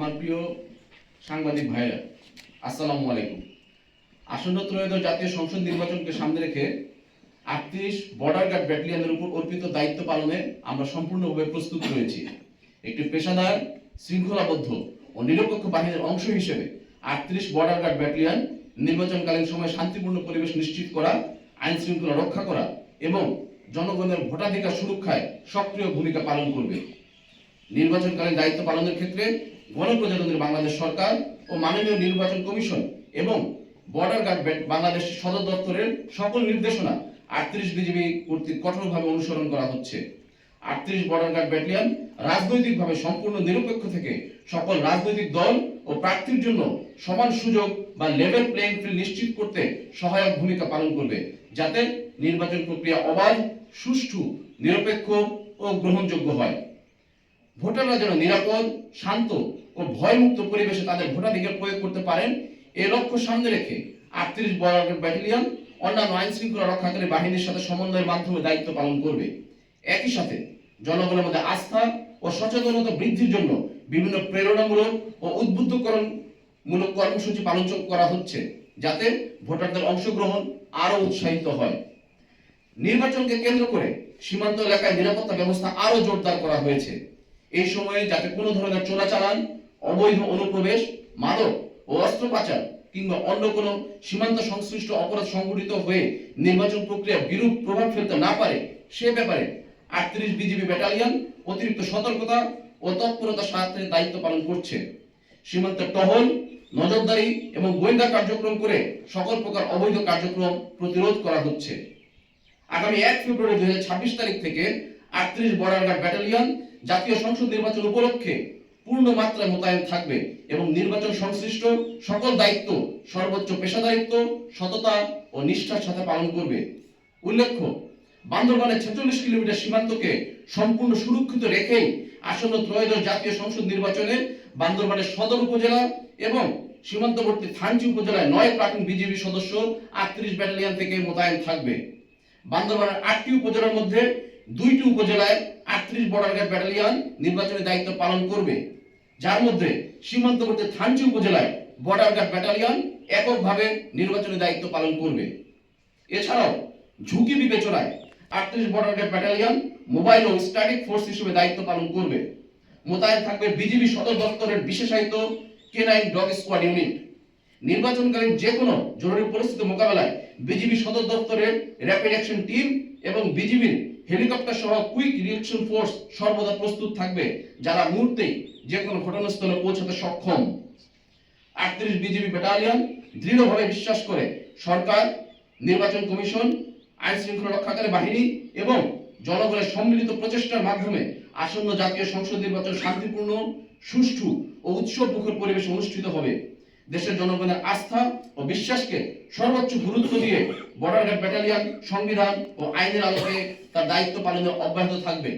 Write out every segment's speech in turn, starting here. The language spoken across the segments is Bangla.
আমার প্রিয় সাংবাদিক ভাইরা আসসালামু আলাইকুম। আসন্ন ত্রয়োদশ জাতীয় সংসদ নির্বাচনকে সামনে রেখে আটত্রিশ বর্ডার গার্ড ব্যাটালিয়নের উপর অর্পিত দায়িত্ব পালনে আমরা সম্পূর্ণভাবে প্রস্তুত রয়েছি। একটি পেশাদার, শৃঙ্খলাবদ্ধ ও নিরপেক্ষ বাহিনীর অংশ হিসেবে আটত্রিশ বর্ডার গার্ড ব্যাটালিয়ন নির্বাচনকালীন সময় শান্তিপূর্ণ পরিবেশ নিশ্চিত করা, আইন শৃঙ্খলা রক্ষা করা এবং জনগণের ভোটাধিকার সুরক্ষায় সক্রিয় ভূমিকা পালন করবে। নির্বাচনকালীন দায়িত্ব পালনের ক্ষেত্রে গণপ্রজাতন্ত্রী বাংলাদেশ সরকার ও মাননীয় নির্বাচন কমিশন এবং বর্ডার গার্ড বাংলাদেশ সদর দপ্তরের সকল নির্দেশনা আটত্রিশ বিজিবি কর্তৃক কঠোরভাবে অনুসরণ করা হচ্ছে। আটত্রিশ বর্ডার গার্ড ব্যাটালিয়ন রাজনৈতিকভাবে সম্পূর্ণ নিরপেক্ষ থেকে সকল রাজনৈতিক দল ও প্রার্থীর জন্য সমান সুযোগ বা লেভেল প্লেইং ফিল্ড নিশ্চিত করতে সহায়ক ভূমিকা পালন করবে, যাতে নির্বাচন প্রক্রিয়া অবাধ, সুষ্ঠু, নিরপেক্ষ ও গ্রহণযোগ্য হয়। ভোটাররা যেন নিরাপদ, শান্ত ভয়মুক্ত পরিবেশে তাদের ভোটাধিকার প্রয়োগ করতে পারেন। এ লক্ষ্য সামনে রেখে আটত্রিশ বর্ডার ব্যাটালিয়ন, অন্যান্য আইন শৃঙ্খলা রক্ষাকারী বাহিনীর সাথে সমন্বয়ের মাধ্যমে দায়িত্ব পালন করবে। একই সাথে জনগণের মধ্যে আস্থা ও সচেতনতা বৃদ্ধির জন্য বিভিন্ন প্রেরণামূলক ও উদ্বুদ্ধকরণ মূলক কর্মসূচি পালন করা হচ্ছে, যাতে ভোটারদের অংশগ্রহণ আরও উৎসাহিত হয়। নির্বাচনকে কেন্দ্র করে সীমান্ত এলাকায় নিরাপত্তা ব্যবস্থা আরও জোরদার করা হয়েছে। এই সময়ে যাতে কোনো ধরনের চোরাচালান অবৈধ অনুপ্রবেশ, মাদক ও অস্ত্র পাচার কিংবা অন্য কোনো সীমান্ত সংশ্লিষ্ট অপরাধ সংঘটিত হয়ে নির্বাচন প্রক্রিয়া বিরূপ প্রভাব ফেলতে না পারে, সে ব্যাপারে আটত্রিশ বিজিবি ব্যাটালিয়ন অতিরিক্ত সতর্কতা ও তৎপরতার সাথে দায়িত্ব পালন করছে। সীমান্তে টহল, নজরদারি এবং গোয়েন্দা কার্যক্রম করে সকল প্রকার অবৈধ কার্যক্রম প্রতিরোধ করা হচ্ছে। আগামী এক ফেব্রুয়ারি দুই তারিখ থেকে আটত্রিশ বর্ডার গার্ড ব্যাটালিয়ন জাতীয় সংসদ নির্বাচন উপলক্ষে পূর্ণ মাত্রায় মোতায়েন থাকবে এবং নির্বাচন সংশ্লিষ্ট সকল দায়িত্ব, সর্বোচ্চ পেশাদারিত্ব, সততা ও নিষ্ঠার সাথে পালন করবে। উল্লেখ্য, বান্দরবানের ছেচল্লিশ কিলোমিটার সীমান্তকে সম্পূর্ণ সুরক্ষিত রেখেই আসন্ন ত্রয়োদশ জাতীয় সংসদ নির্বাচনে বান্দরবানের সদর উপজেলা এবং সীমান্তবর্তী থানচি উপজেলায় নয় প্লাটুন বিজেপি সদস্য আটত্রিশ ব্যাটালিয়ন থেকে মোতায়েন থাকবে। বান্দরবানের আটটি উপজেলার মধ্যে দুইটি উপজেলায় আটত্রিশ বর্ডার গার্ড ব্যাটালিয়ন নির্বাচনী দায়িত্ব পালন করবে। যার মধ্যে সীমান্তবর্তী থানচি উপজেলায় বর্ডার গার্ড ব্যাটালিয়ন এককভাবে নির্বাচনী দায়িত্ব পালন করবে। এছাড়াও ঝুঁকি বিবেচনায় আটত্রিশ বর্ডার গার্ড ব্যাটালিয়ন মোবাইল ও স্ট্যাটিক ফোর্স হিসেবে দায়িত্ব পালন করবে। মোতায়েন থাকবে বিজিবি সদর দপ্তরের বিশেষায়িত কেনাইন ডগ স্কোয়াড ইউনিট নির্বাচনকালীন যে কোনো জরুরি পরিস্থিতি মোকাবেলায় বিজিবি সদর দপ্তরের র্যাপিড অ্যাকশন টিম এবং বিজিবির হেলিকপ্টার সহ কুইক রিঅ্যাকশন ফোর্স সর্বদা প্রস্তুত থাকবে, যারা মুহূর্তেই যে কোনো ঘটনাস্থলে পৌঁছাতে সক্ষম। আটত্রিশ বিজিবি ব্যাটালিয়ন দৃঢ়ভাবে বিশ্বাস করে, সরকার, নির্বাচন কমিশন, আইন শৃঙ্খলা রক্ষাকারী বাহিনী এবং জনগণের সম্মিলিত প্রচেষ্টার মাধ্যমে আসন্ন জাতীয় সংসদ নির্বাচন শান্তিপূর্ণ, সুষ্ঠু ও উৎসব মুখর পরিবেশে অনুষ্ঠিত হবে। দেশের জনগণের আস্থা ও বিশ্বাসকে সর্বোচ্চ গুরুত্ব দিয়ে বর্ডার গার্ড ব্যাটালিয়ন সংবিধান ও আইনের আলোকে তার দায়িত্ব পালনে অব্যাহত থাকবে।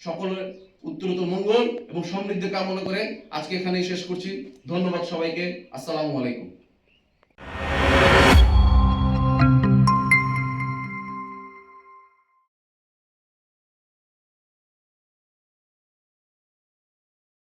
সকলের উত্তরোত্তর মঙ্গল এবং সমৃদ্ধি কামনা করে আজকে এখানেই শেষ করছি। ধন্যবাদ সবাইকে। আসসালামু আলাইকুম।